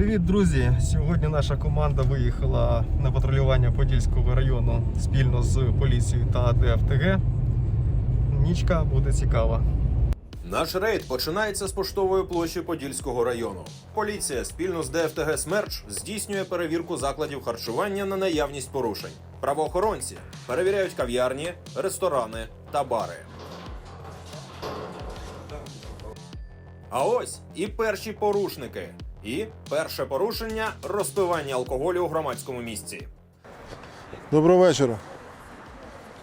Привіт, друзі! Сьогодні наша команда виїхала на патрулювання Подільського району спільно з поліцією та ДФТГ. Нічка буде цікава. Наш рейд починається з поштової площі Подільського району. Поліція спільно з ДФТГ Смерч здійснює перевірку закладів харчування на наявність порушень. Правоохоронці перевіряють кав'ярні, ресторани та бари. А ось і перші порушники. І перше порушення розпивання алкоголю у громадському місці. Доброго вечора.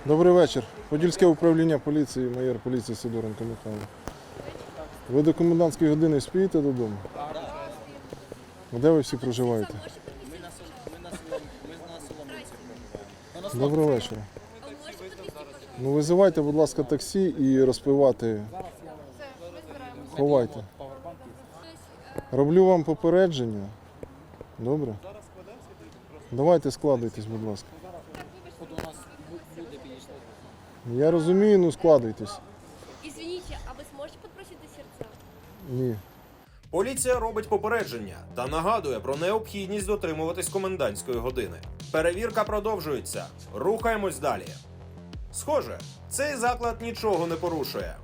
Добрий вечір. Подільське управління поліції, майор поліції Сидоренко Михайло. Ви до комендантської години спієте додому? Де ви всі проживаєте? Доброго вечора. Ну, визивайте, будь ласка, таксі і розпивати. Ховайте. Роблю вам попередження. Добре? Давайте складуйтесь, будь ласка. Я розумію, ну складуйтесь. Извините, а вы сможете подбросить до сердца? Ні. Поліція робить попередження та нагадує про необхідність дотримуватись комендантської години. Перевірка продовжується. Рухаємось далі. Схоже, цей заклад нічого не порушує.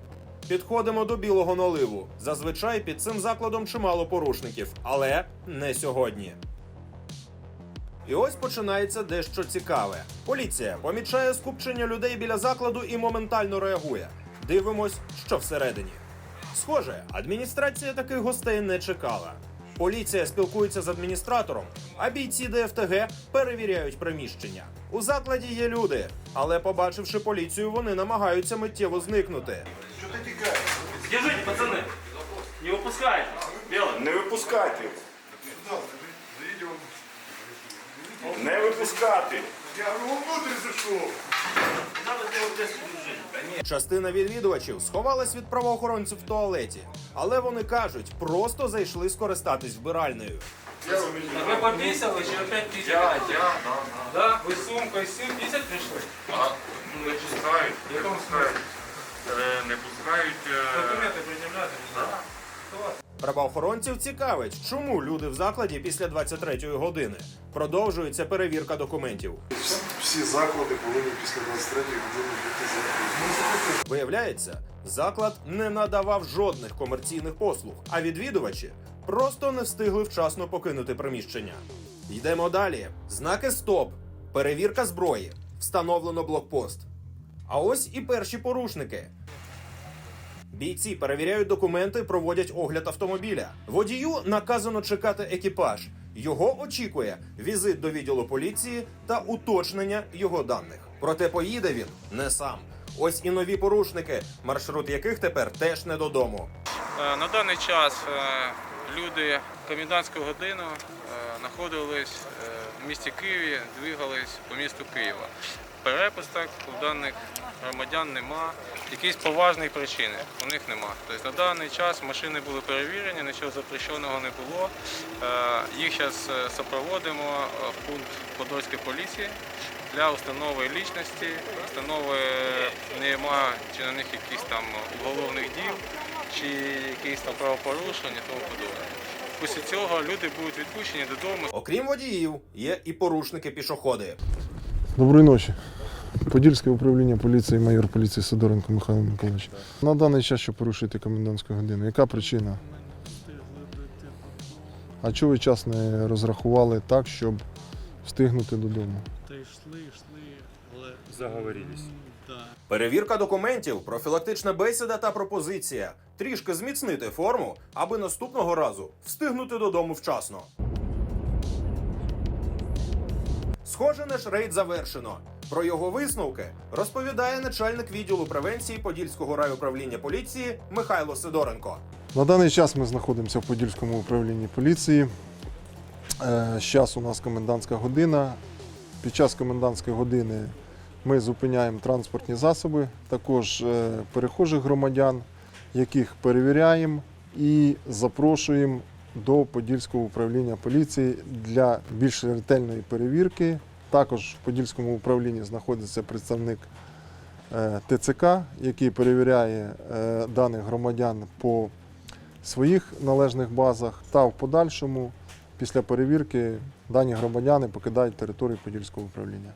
Підходимо до білого наливу. Зазвичай під цим закладом чимало порушників, але не сьогодні. І ось починається дещо цікаве. Поліція помічає скупчення людей біля закладу і моментально реагує. Дивимось, що всередині. Схоже, адміністрація таких гостей не чекала. Поліція спілкується з адміністратором, а бійці ДФТГ перевіряють приміщення. У закладі є люди, але побачивши поліцію, вони намагаються миттєво зникнути. Держите, пацаны! Не выпускайте! Белый! Не випускати. Не випускати. Куда вы его здесь дружили? Частина відвідувачів сховалась від правоохоронців в туалеті, але вони кажуть, просто зайшли скористатись вбиральнею. Так вы пописали, чи опять писать? Я, я, да, да. Да? Вы сумкой сын писать пришли? А, ну, не пускають, не Якому пускають. Е, Не пускають. е, Документы. Правоохоронців цікавить, чому люди в закладі після 23-ї години. Продовжується перевірка документів. Всі заклади повинні після 23 години бути закриті. Виявляється, заклад не надавав жодних комерційних послуг, а відвідувачі просто не встигли вчасно покинути приміщення. Йдемо далі. Знаки СТОП, перевірка зброї, встановлено блокпост. А ось і перші порушники. Бійці перевіряють документи, проводять огляд автомобіля. Водію наказано чекати екіпаж. Його очікує візит до відділу поліції та уточнення його даних. Проте поїде він не сам. Ось і нові порушники, маршрут яких тепер теж не додому. Е, На даний час е, люди комендантську годину е, знаходились в місті Києві, двигались по місту Києва. Перепусток у даних громадян нема. Якісь поважні причини у них нема. Тобто на даний час машини були перевірені, нічого запрещеного не було. Е, Їх зараз супроводимо е, в пункт Подольської поліції для установи лічності, установи нема чи на них якісь там уголовних дій, чи якісь там правопорушення, тому подобне. Після цього люди будуть відпущені додому. Окрім водіїв, є і порушники-пішоходи. Доброї ночі. Подільське управління поліції, майор поліції Сидоренко Михайло Миколаївич. На даний час, що порушуєте комендантську годину, яка причина? А чого ви час не розрахували так, щоб встигнути додому? Та йшли, йшли, але заговорились. Перевірка документів, профілактична бесіда та пропозиція. Трішки зміцнити форму, аби наступного разу встигнути додому вчасно. Схоже, наш рейд завершено. Про його висновки розповідає начальник відділу превенції Подільського райуправління поліції Михайло Сидоренко. На даний час ми знаходимося в Подільському управлінні поліції. Зараз у нас комендантська година. Під час комендантської години ми зупиняємо транспортні засоби, також е, перехожих громадян, яких перевіряємо і запрошуємо до Подільського управління поліції для більш ретельної перевірки. Також в Подільському управлінні знаходиться представник е, ТЦК, який перевіряє е, даних громадян по своїх належних базах та в подальшому Після перевірки дані громадяни покидають територію Подільського управління.